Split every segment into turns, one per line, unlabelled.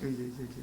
এই যে এই যে,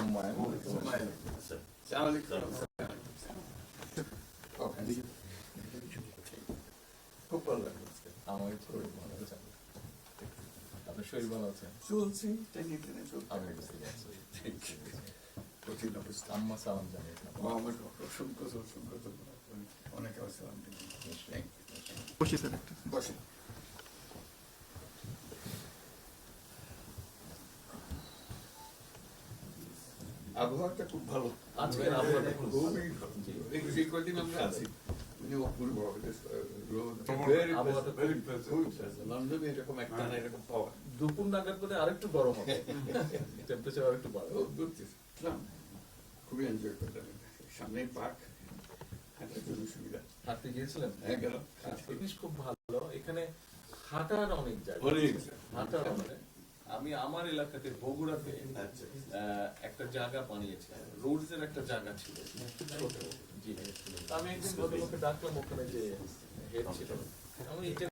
হুমায়ুন।
সালাম আলাইকুম। Okay. খুব ভালো আজকে।
আমার শরীর ভালো আছে আপনার শরীর ভালো আছে
চলছে, টেনে টেনে চলছে।
আমি বুঝতে পারছি.
কঠিন অবস্থা।
আম্মা সালাম জানিয়েছেন
ও আমার অসংখ্য অসংখ্য। অনেক ইউ
বসি স্যার একটু
আবহাওয়াটা খুব ভালো।
আজকের আবহাওয়াটা
খুবই ভালো। যে কদিন আমরা আছি মানে অপূর্ব রোদ
আবহাওয়াটা
ভেরি লন্ডনে এরকম একটা না এরকম পাওয়া
দুপুর নাগাদ করে আরেকটু গরম হবে। টেম্পারেচার আরেকটু বাড়বে।
ও খুবই এনজয় করলাম সামনে পার্ক হাঁটার জন্য সুবিধা।
হাঁটতে গিয়েছিলেন?
হ্যাঁ গেলাম।
খুব ভালো। এখানে হাঁটার অনেক জায়গা। হাঁটার অনেক। আমি আমার এলাকাতে বগুড়াতে আহ, একটা জায়গা বানিয়েছি। রোডস এর একটা জায়গা ছিল। আমি একদিন ভদ্রলোকে ডাকলাম ওখানে যে হেড ছিল। আমি এই যে